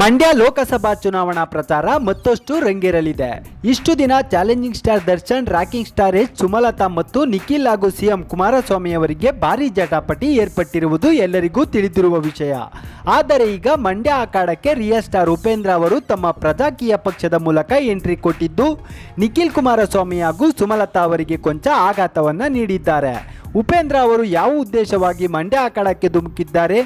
ಮಂಡ್ಯ ಲೋಕಸಭಾ ಚುನಾವಣಾ ಪ್ರಚಾರ ಮತ್ತಷ್ಟು ರಂಗೇರಲಿದೆ. ಇಷ್ಟು ದಿನ challenging star Darshan, rocking star H Sumalatha ಮತ್ತು ನಿಖಿಲ್ ಹಾಗೂ ಸಿಎಂ ಕುಮಾರಸ್ವಾಮಿ ಅವರಿಗೆ ಭಾರಿ ಜಟಾಪಟಿ ಏರ್ಪಟ್ಟಿರುವುದು ಎಲ್ಲರಿಗೂ ತಿಳಿದಿರುವ ವಿಷಯ. ಆದರೆ ಈಗ ಮಂಡ್ಯ ಅಖಾಡಕ್ಕೆ ರಿಯಲ್ ಸ್ಟಾರ್ ಉಪೇಂದ್ರ ಅವರು ತಮ್ಮ ಪ್ರಜಾಕೀಯ ಪಕ್ಷದ ಮೂಲಕ ಎಂಟ್ರಿ ಕೊಟ್ಟಿದ್ದು, ನಿಖಿಲ್ ಕುಮಾರಸ್ವಾಮಿ ಹಾಗೂ ಸುಮಲತಾ ಅವರಿಗೆ ಕೊಂಚ ಆಘಾತವನ್ನ ನೀಡಿದ್ದಾರೆ. ಉಪೇಂದ್ರ ಅವರು ಯಾವ ಉದ್ದೇಶವಾಗಿ ಮಂಡ್ಯ ಅಖಾಡಕ್ಕೆ ಧುಮುಕಿದ್ದಾರೆ?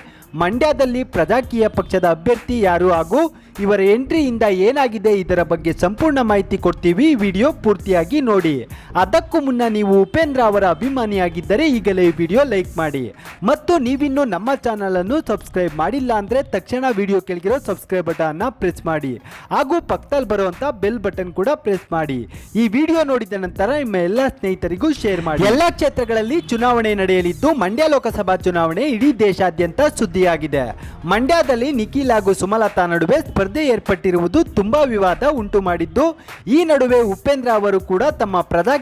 ಮಂಡ್ಯದಲ್ಲಿ ಪ್ರಜಾಕೀಯ ಪಕ್ಷದ ಅಭ್ಯರ್ಥಿ ಯಾರು ಹಾಗೂ ಇವರ ಎಂಟ್ರಿಯಿಂದ ಏನಾಗಿದೆ ಇದರ ಬಗ್ಗೆ ಸಂಪೂರ್ಣ ಮಾಹಿತಿ ಕೊಡ್ತೀವಿ. ವಿಡಿಯೋ ಪೂರ್ತಿಯಾಗಿ ನೋಡಿ. ಅದಕ್ಕೂ ಮುನ್ನ ನೀವು ಉಪೇಂದ್ರ ಅವರ ಅಭಿಮಾನಿಯಾಗಿದ್ದರೆ ಈಗಲೇ ಈ ವಿಡಿಯೋ ಲೈಕ್ ಮಾಡಿ. ಮತ್ತು ನೀವಿನ್ನು ನಮ್ಮ ಚಾನಲನ್ನು ಸಬ್ಸ್ಕ್ರೈಬ್ ಮಾಡಿಲ್ಲ ಅಂದರೆ ತಕ್ಷಣ ವಿಡಿಯೋ ಕೆಳಗಿರೋ ಸಬ್ಸ್ಕ್ರೈಬ್ ಬಟನ್ನ ಪ್ರೆಸ್ ಮಾಡಿ. ಹಾಗೂ ಪಕ್ಕದಲ್ಲಿ ಬರುವಂಥ ಬೆಲ್ ಬಟನ್ ಕೂಡ ಪ್ರೆಸ್ ಮಾಡಿ. ಈ ವಿಡಿಯೋ ನೋಡಿದ ನಂತರ ನಿಮ್ಮ ಎಲ್ಲ ಸ್ನೇಹಿತರಿಗೂ ಶೇರ್ ಮಾಡಿ. ಎಲ್ಲ ಕ್ಷೇತ್ರಗಳಲ್ಲಿ ಚುನಾವಣೆ ನಡೆಯಲಿದ್ದು ಮಂಡ್ಯ ಲೋಕಸಭಾ ಚುನಾವಣೆ ಇಡೀ ದೇಶಾದ್ಯಂತ ಸುದ್ದಿಯಾಗಿದೆ. ಮಂಡ್ಯದಲ್ಲಿ ನಿಖಿಲ್ ಹಾಗೂ ಸುಮಲತಾ ನಡುವೆ ಸ್ಪರ್ಧೆ ಏರ್ಪಟ್ಟಿರುವುದು ತುಂಬಾ ವಿವಾದ ಉಂಟು ಮಾಡಿದ್ದು, ಈ ನಡುವೆ ಉಪೇಂದ್ರ ಅವರು ಕೂಡ ತಮ್ಮ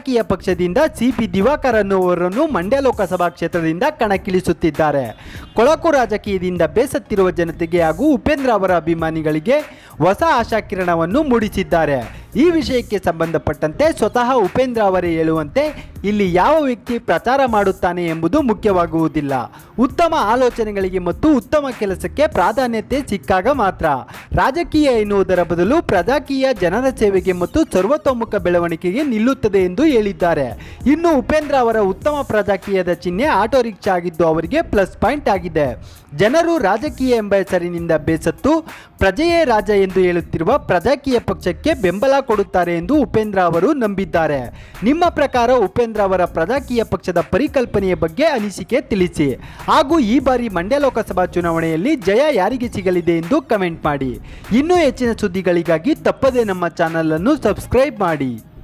ಪ್ರಜಾಕೀಯ ಪಕ್ಷದಿಂದ ಸಿಪಿ ಪಿ ಅವರನ್ನು ಮಂಡ್ಯ ಲೋಕಸಭಾ ಕ್ಷೇತ್ರದಿಂದ ಕಣಕ್ಕಿಳಿಸುತ್ತಿದ್ದಾರೆ. ಕೊಳಕು ರಾಜಕೀಯದಿಂದ ಬೇಸತ್ತಿರುವ ಜನತೆಗೆ ಹಾಗೂ ಉಪೇಂದ್ರ ಅವರ ಅಭಿಮಾನಿಗಳಿಗೆ ಹೊಸ ಆಶಾಕಿರಣವನ್ನು ಮೂಡಿಸಿದ್ದಾರೆ. ಈ ವಿಷಯಕ್ಕೆ ಸಂಬಂಧಪಟ್ಟಂತೆ ಸ್ವತಃ ಉಪೇಂದ್ರ ಅವರೇ ಹೇಳುವಂತೆ ಇಲ್ಲಿ ಯಾವ ವ್ಯಕ್ತಿ ಪ್ರಚಾರ ಮಾಡುತ್ತಾನೆ ಎಂಬುದು ಮುಖ್ಯವಾಗುವುದಿಲ್ಲ. ಉತ್ತಮ ಆಲೋಚನೆಗಳಿಗೆ ಮತ್ತು ಉತ್ತಮ ಕೆಲಸಕ್ಕೆ ಪ್ರಾಧಾನ್ಯತೆ ಸಿಕ್ಕಾಗ ಮಾತ್ರ. ರಾಜಕೀಯ ಎನ್ನುವುದರ ಬದಲು ಪ್ರಜಾಕೀಯ ಜನರ ಸೇವೆಗೆ ಮತ್ತು ಸರ್ವತೋಮುಖ ಬೆಳವಣಿಗೆಗೆ ನಿಲ್ಲುತ್ತದೆ ಎಂದು ಹೇಳಿದ್ದಾರೆ. ಇನ್ನು ಉಪೇಂದ್ರ ಅವರ ಉತ್ತಮ ಪ್ರಜಾಕೀಯದ ಚಿಹ್ನೆ ಆಟೋ ರಿಕ್ಷಾ ಆಗಿದ್ದು ಅವರಿಗೆ ಪ್ಲಸ್ ಪಾಯಿಂಟ್ ಆಗಿದೆ. ಜನರು ರಾಜಕೀಯ ಎಂಬ ಹೆಸರಿನಿಂದ ಬೇಸತ್ತು, ಪ್ರಜೆಯೇ ರಾಜ ಎಂದು ಹೇಳುತ್ತಿರುವ ಪ್ರಜಾಕೀಯ ಪಕ್ಷಕ್ಕೆ ಬೆಂಬಲ ಕೊಡುತ್ತಾರೆ ಎಂದು ಉಪೇಂದ್ರ ಅವರು ನಂಬಿದ್ದಾರೆ. ನಿಮ್ಮ ಪ್ರಕಾರ ಉಪೇಂದ್ರ ಅವರ ಪ್ರಜಾಕೀಯ ಪಕ್ಷದ ಪರಿಕಲ್ಪನೆಯ ಬಗ್ಗೆ ಅನಿಸಿಕೆ ತಿಳಿಸಿ. ಹಾಗೂ ಈ ಬಾರಿ ಮಂಡ್ಯ ಲೋಕಸಭಾ ಚುನಾವಣೆಯಲ್ಲಿ ಜಯ ಯಾರಿಗೆ ಸಿಗಲಿದೆ ಎಂದು ಕಮೆಂಟ್ ಮಾಡಿ. ಇನ್ನೂ ಹೆಚ್ಚಿನ ಸುದ್ದಿಗಳಿಗಾಗಿ ತಪ್ಪದೇ ನಮ್ಮ ಚಾನಲ್ ಅನ್ನು ಸಬ್ಸ್ಕ್ರೈಬ್ ಮಾಡಿ.